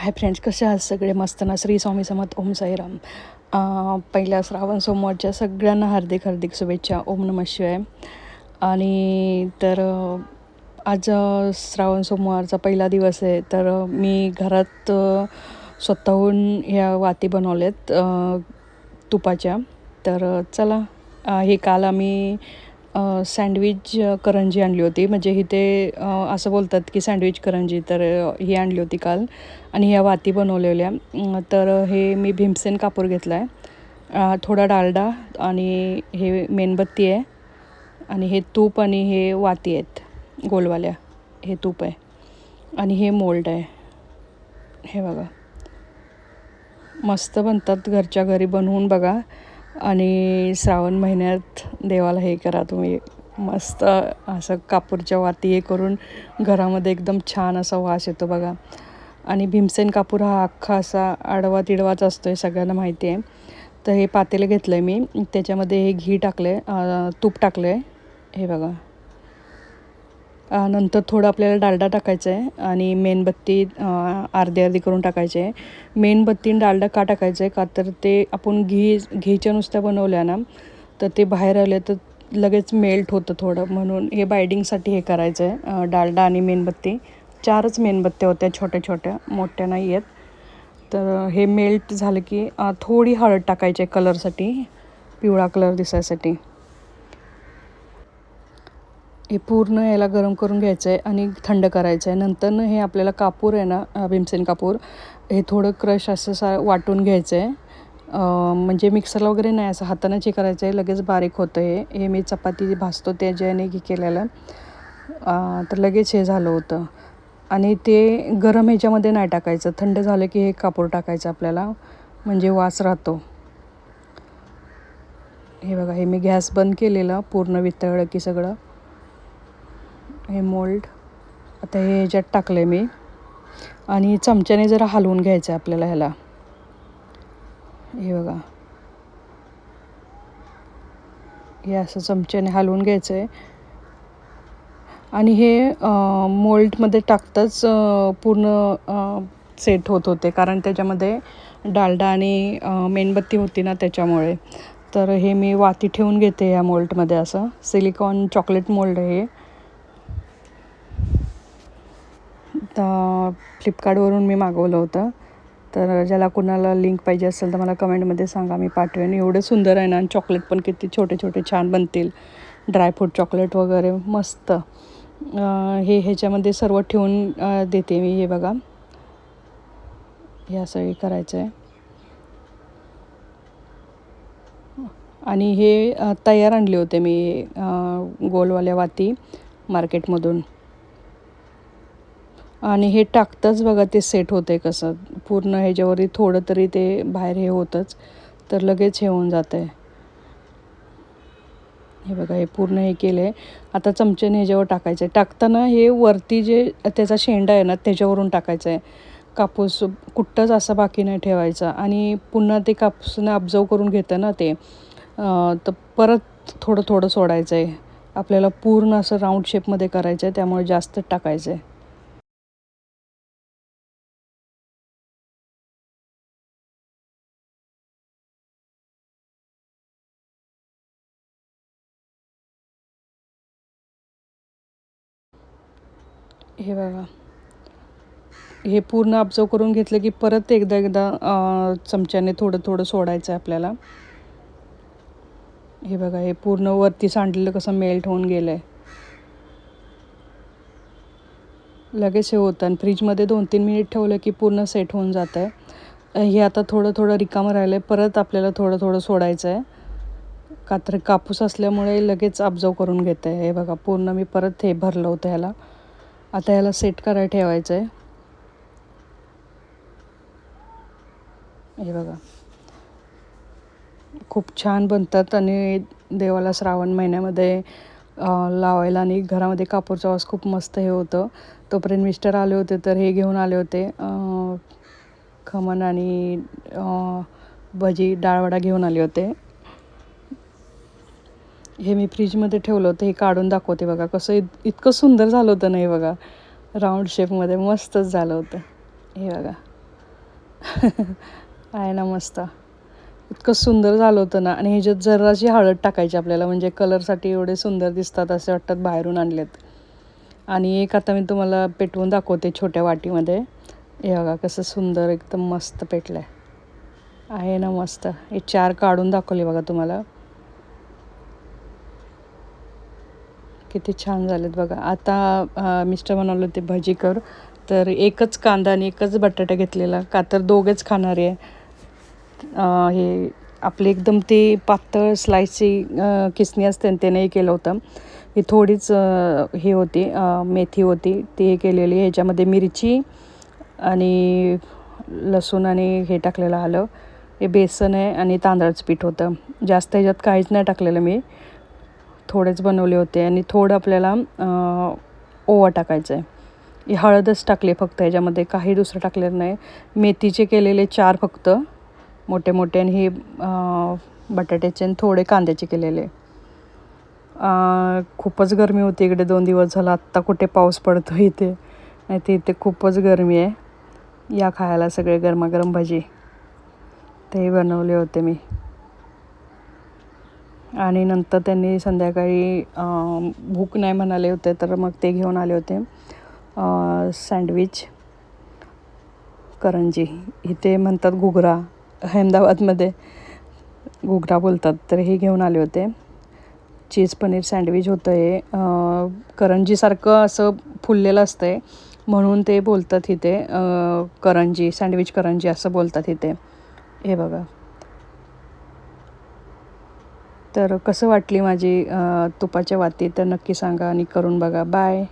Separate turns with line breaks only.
Hi friends कसे आहात सगळे? मस्त ना? श्री स्वामी समर्थ ओम साईराम. पहिल्या श्रावण सोमवारच्या सगळ्यांना हार्दिक हार्दिक शुभेच्छा. ओम नम शिवाय. आणि तर आज श्रावण सोमवारचा पहिला दिवस आहे. तर मी घरात स्वतःहून ह्या वाती बनवल्यात तुपाच्या. तर चला हे काल आम्ही सँडविच करंजी आणली होती. म्हणजे इथे असं बोलतात की सँडविच करंजी. तर ही आणली होती काल. आणि ह्या वाती बनवलेल्या. तर हे मी भीमसेन कापूर घेतला आहे थोडा डालडा आणि हे मेणबत्ती आहे. आणि हे तूप आणि हे वाती आहेत. गोलवाल्या. हे तूप आहे. आणि हे मोल्ड आहे. हे बघा. मस्त बनतात. घरच्या घरी बनवून बघा. आणि श्रावण महिन्यात देवाला हे करा तुम्ही मस्त असं कापूरच्या वाती हे करून घरामध्ये एकदम छान असा वास येतो बघा. आणि भीमसेन कापूर हा अख्खा असा आडवा तिडवाच असतो आहे सगळ्यांना माहिती आहे. तर हे पातेलं घेतलं आहे मी. त्याच्यामध्ये हे घी टाकलं आहे तूप टाकलं आहे हे बघा. नंतर थोडं आपल्याला डालडा टाकायचं आहे आणि मेणबत्ती अर्धी अर्धी करून टाकायची आहे. मेणबत्ती डालडा का टाकायचं आहे? का तर ते आपण घी घीच्या नुसत्या बनवल्या ना तर ते बाहेर आले तर लगेच मेल्ट होतं थोडं. म्हणून हे बायडिंगसाठी हे करायचं आहे डालडा आणि मेणबत्ती चारच मेणबत्त्या होत्या छोट्या छोट्या मोठ्या नाही आहेत. तर हे मेल्ट झालं की थोडी हळद टाकायची आहे कलरसाठी पिवळा कलर दिसायसाठी. हे पूर्ण याला गरम करून घ्यायचं आहे आणि थंड करायचं आहे नंतरनं हे आपल्याला कापूर आहे ना भीमसेन कापूर हे थोडं क्रश असं सा वाटून घ्यायचं आहे म्हणजे मिक्सरला वगैरे नाही असं हातानेच हे करायचं आहे लगेच बारीक होतं हे. हे मी चपाती भाजतो त्याच्याने की केलेलं. तर लगेच हे झालं होतं. आणि ते गरम ह्याच्यामध्ये नाही टाकायचं. थंड झालं की हे कापूर टाकायचं आपल्याला. म्हणजे वास राहतो. हे बघा हे मी गॅस बंद केलेलं पूर्ण वितळलं की सगळं. हे मोल्ड आता हे ह्याच्यात टाकलं आहे मी. आणि चमच्याने जरा हलवून घ्यायचं आहे आपल्याला ह्याला. हे बघा. हे असं चमच्याने हलवून घ्यायचं आहे आणि हे मोल्डमध्ये टाकताच पूर्ण सेट होत होते. कारण त्याच्यामध्ये डालडा आणि मेणबत्ती होती ना त्याच्यामुळे. तर हे मी वाती ठेवून घेते या मोल्टमध्ये असं. सिलिकॉन चॉकलेट मोल्ड आहे हे. तर फ्लिपकार्टवरून मी मागवलं होतं. तर ज्याला कुणाला लिंक पाहिजे असेल तर मला कमेंटमध्ये सांगा मी पाठवेन. एवढं सुंदर आहे ना आणि चॉकलेट पण किती छोटे छोटे छान बनतील. ड्रायफ्रूट चॉकलेट वगैरे मस्त. हे ह्याच्यामध्ये सर्व ठेवून देते मी. हे बघा. हे असं हे करायचं आहे आणि हे तयार आणले होते मी गोलवाल्या वाती मार्केटमधून. आणि हे टाकताच बघा ते सेट होते कसं. पूर्ण ह्याच्यावरती थोडं तरी ते बाहेर हे होतंच तर लगेच हे होऊन जातं आहे हे बघा हे पूर्ण हे केलं आहे आता चमच्याने ह्याच्यावर टाकायचं आहे टाकताना हे वरती जे त्याचा शेंडा आहे ना त्याच्यावरून टाकायचं आहे कापूस कुठंच असं बाकी नाही ठेवायचा. आणि पुन्हा ते कापूसनं अब्झर्व करून घेतं ना ते तर परत थोडं थोडं सोडायचं आहे आपल्याला पूर्ण असं राऊंड शेपमध्ये करायचं आहे त्यामुळे जास्त टाकायचं आहे हे बघा. हे पूर्ण आपजव करून घेतलं की परत एकदा एकदा चमच्याने थोडं थोडं सोडायचं आहे आपल्याला. हे बघा हे पूर्ण वरती सांडलेलं कसं मेल्ट होऊन गेलं आहे लगेच हे होतं. आणि फ्रीजमध्ये दोन तीन मिनिट ठेवलं की पूर्ण सेट होऊन जातं आहे हे आता थोडं थोडं रिकामं राहिलं आहे परत आपल्याला थोडं थोडं सोडायचं आहे कात्र कापूस असल्यामुळे लगेच अब्झर्व करून घेतं आहे हे बघा पूर्ण मी परत हे भरलं होतं ह्याला. आता याला सेट करायला ठेवायचं आहे हे बघा. खूप छान बनतात आणि देवाला श्रावण महिन्यामध्ये लावायला आणि घरामध्ये कापूरचा वास खूप मस्त हे होतं. तोपर्यंत मिस्टर आले होते तर हे घेऊन आले होते. खमण आणि भजी डाळवडा घेऊन आले होते. हे मी फ्रीजमध्ये ठेवलं होतं हे काढून दाखवते बघा. कसं इत- इतकं सुंदर झालं होतं ना हे बघा. राऊंड शेपमध्ये मस्तच झालं होतं. हे बघा. आहे ना मस्त. इतकं सुंदर झालं होतं ना. आणि ह्याच्यात जराशी हळद टाकायची आपल्याला म्हणजे कलरसाठी एवढे सुंदर दिसतात असे वाटतात बाहेरून आणलेत. आणि एक आता मी तुम्हाला पेटवून दाखवते छोट्या वाटीमध्ये. हे बघा कसं सुंदर एकदम मस्त पेटलं आहे आहे ना मस्त. हे चार काढून दाखवले बघा तुम्हाला. किती छान झालेत बघा. आता मिस्टर म्हणाले होते भजी कर. तर एकच कांदा आणि एकच बटाटा घेतलेला. का तर दोघेच खाणारे आहे. हे आपले एकदम ते पातळ स्लाईसची किसणी असते आणि त्याने हे केलं होतं. ही थोडीच हे होती मेथी होती. ती हे केलेली ह्याच्यामध्ये मिरची आणि लसूण आणि हे टाकलेलं आलं. हे बेसन आहे आणि तांदळाचं पीठ होतं. जास्त ह्याच्यात काहीच नाही टाकलेलं मी. थोडेच बनवले होते आणि थोडं आपल्याला ओवा टाकायचं आहे ही हळदच टाकली फक्त ह्याच्यामध्ये काही दुसरं टाकलेलं नाही. मेथीचे केलेले चार फक्त मोठे मोठे आणि हे बटाट्याचे आणि थोडे कांद्याचे केलेले. खूपच गरमी होती इकडे दोन दिवस झाला. आत्ता कुठे पाऊस पडतो इथे? नाही ते इथे खूपच गरमी आहे. या खायला सगळे गरमागरम भजी. ते बनवले होते मी. आणि नंतर त्यांनी संध्याकाळी भूक नाही म्हणाले होते तर मग ते घेऊन आले होते. सँडविच करंजी इथे म्हणतात घुगरा अहमदाबादमध्ये घुगरा बोलतात तर हे घेऊन आले होते. चीज पनीर सँडविच होतं हे करंजीसारखं असं फुललेलं असतं आहे म्हणून ते बोलतात इथे. करंजी सँडविच करंजी असं बोलतात इथे. हे बघा. तर कसं वाटली माझी तुपाच्या वाती? तर नक्की सांगा आणि करून बघा. बाय